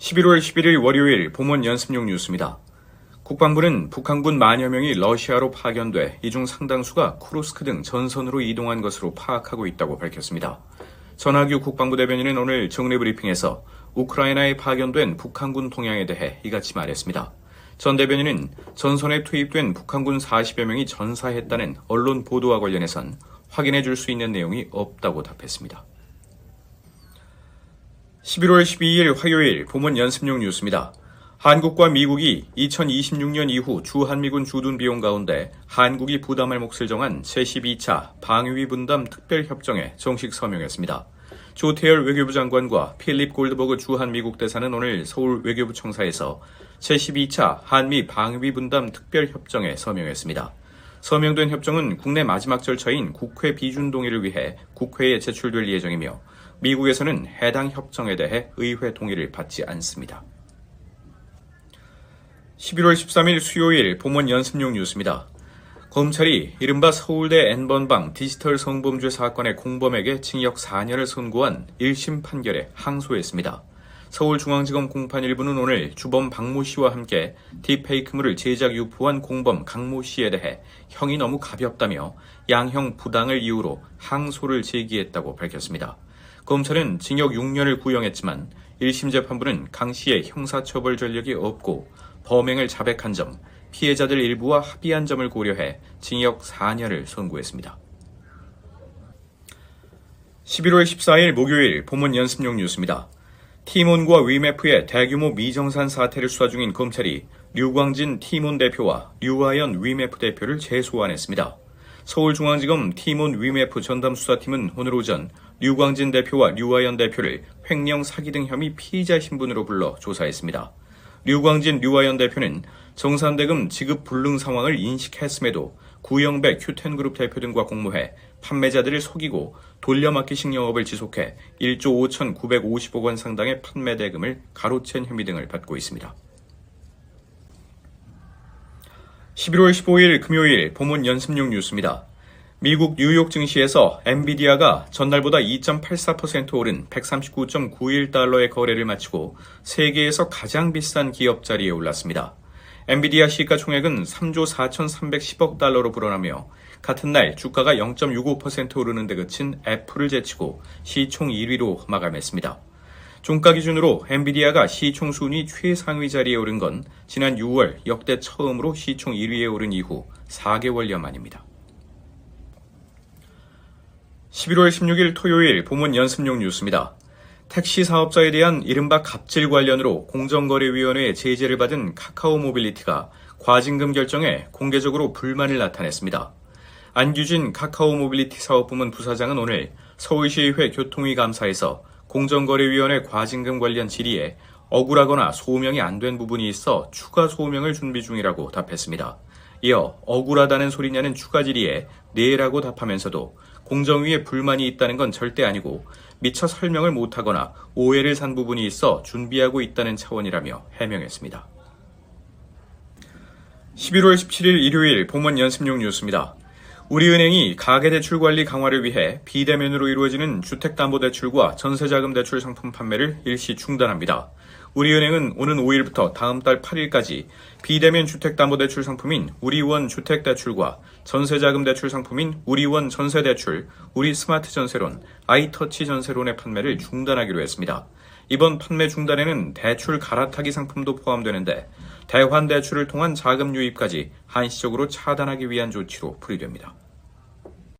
11월 11일 월요일 봄원 연습용 뉴스입니다. 국방부는 북한군 만여 명이 러시아로 파견돼 이 중 상당수가 쿠르스크 등 전선으로 이동한 것으로 파악하고 있다고 밝혔습니다. 전하규 국방부 대변인은 오늘 정례 브리핑에서 우크라이나에 파견된 북한군 동향에 대해 이같이 말했습니다. 전 대변인은 전선에 투입된 북한군 40여 명이 전사했다는 언론 보도와 관련해선 확인해 줄 수 있는 내용이 없다고 답했습니다. 11월 12일 화요일 봄원 연습용 뉴스입니다. 한국과 미국이 2026년 이후 주한미군 주둔 비용 가운데 한국이 부담할 몫을 정한 제12차 방위 분담 특별협정에 정식 서명했습니다. 조태열 외교부 장관과 필립 골드버그 주한미국 대사는 오늘 서울 외교부 청사에서 제12차 한미 방위 분담 특별협정에 서명했습니다. 서명된 협정은 국내 마지막 절차인 국회 비준 동의를 위해 국회에 제출될 예정이며 미국에서는 해당 협정에 대해 의회 동의를 받지 않습니다. 11월 13일 수요일 봄원 연습용 뉴스입니다. 검찰이 이른바 서울대 N번방 디지털 성범죄 사건의 공범에게 징역 4년을 선고한 1심 판결에 항소했습니다. 서울중앙지검 공판 1부는 오늘 주범 박모 씨와 함께 딥페이크물을 제작 유포한 공범 강모 씨에 대해 형이 너무 가볍다며 양형 부당을 이유로 항소를 제기했다고 밝혔습니다. 검찰은 징역 6년을 구형했지만 1심 재판부는 강 씨의 형사처벌 전력이 없고 범행을 자백한 점, 피해자들 일부와 합의한 점을 고려해 징역 4년을 선고했습니다. 11월 14일 목요일 본문 연습용 뉴스입니다. 티몬과 위메프의 대규모 미정산 사태를 수사 중인 검찰이 류광진 티몬 대표와 류하연 위메프 대표를 재소환했습니다. 서울중앙지검 티몬 위메프 전담수사팀은 오늘 오전 류광진 대표와 류하연 대표를 횡령 사기 등 혐의 피의자 신분으로 불러 조사했습니다. 류광진, 류하연 대표는 정산대금 지급 불능 상황을 인식했음에도 구영배 큐텐그룹 대표 등과 공모해 판매자들을 속이고 돌려막기식 영업을 지속해 1조 5,950억 원 상당의 판매 대금을 가로챈 혐의 등을 받고 있습니다. 11월 15일 금요일 봄원 연습용 뉴스입니다. 미국 뉴욕 증시에서 엔비디아가 전날보다 2.84% 오른 139.91달러의 거래를 마치고 세계에서 가장 비싼 기업 자리에 올랐습니다. 엔비디아 시가총액은 3조 4,310억 달러로 불어나며 같은 날 주가가 0.65% 오르는 데 그친 애플을 제치고 시총 1위로 마감했습니다. 종가 기준으로 엔비디아가 시총 순위 최상위 자리에 오른 건 지난 6월 역대 처음으로 시총 1위에 오른 이후 4개월여 만입니다. 11월 16일 토요일 봄원 연습용 뉴스입니다. 택시 사업자에 대한 이른바 갑질 관련으로 공정거래위원회의 제재를 받은 카카오 모빌리티가 과징금 결정에 공개적으로 불만을 나타냈습니다. 안규진 카카오 모빌리티 사업부문 부사장은 오늘 서울시의회 교통위 감사에서 공정거래위원회 과징금 관련 질의에 억울하거나 소명이 안 된 부분이 있어 추가 소명을 준비 중이라고 답했습니다. 이어 억울하다는 소리냐는 추가 질의에 네라고 답하면서도 공정위에 불만이 있다는 건 절대 아니고 미처 설명을 못하거나 오해를 산 부분이 있어 준비하고 있다는 차원이라며 해명했습니다. 11월 17일 일요일 봄원 연습용 뉴스입니다. 우리은행이 가계대출 관리 강화를 위해 비대면으로 이루어지는 주택담보대출과 전세자금 대출 상품 판매를 일시 중단합니다. 우리은행은 오는 5일부터 다음 달 8일까지 비대면 주택담보대출 상품인 우리원 주택대출과 전세자금대출 상품인 우리원 전세대출, 우리 스마트 전세론, 아이터치 전세론의 판매를 중단하기로 했습니다. 이번 판매 중단에는 대출 갈아타기 상품도 포함되는데 대환 대출을 통한 자금 유입까지 한시적으로 차단하기 위한 조치로 풀이됩니다.